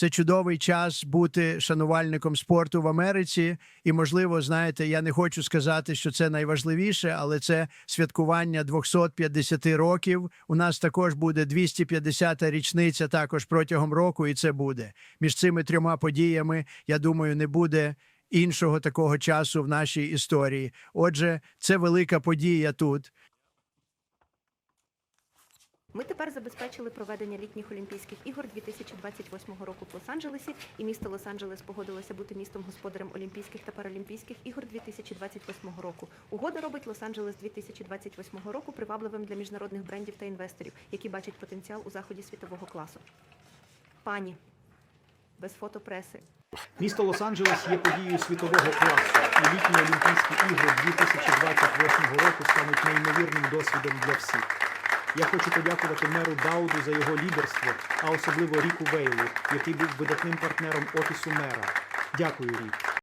Це чудовий час бути шанувальником спорту в Америці. І, можливо, знаєте, я не хочу сказати, що це найважливіше, але це святкування 250 років. У нас також буде 250-та річниця також протягом року, і це буде між цими трьома подіями. Я думаю, не буде іншого такого часу в нашій історії. Отже, це велика подія тут. Ми тепер забезпечили проведення літніх Олімпійських ігор 2028 року в Лос-Анджелесі, і місто Лос-Анджелес погодилося бути містом господарем Олімпійських та Паралімпійських ігор 2028 року. Угода робить Лос-Анджелес 2028 року привабливим для міжнародних брендів та інвесторів, які бачать потенціал у заході світового класу. Пані без фотопреси. Місто Лос-Анджелес є подією світового класу, і літні Олімпійські ігри 2028 року стануть неймовірним досвідом для всіх. Я хочу подякувати меру Дауду за його лідерство, а особливо Ріку Вейлу, який був видатним партнером офісу мера. Дякую, Рік.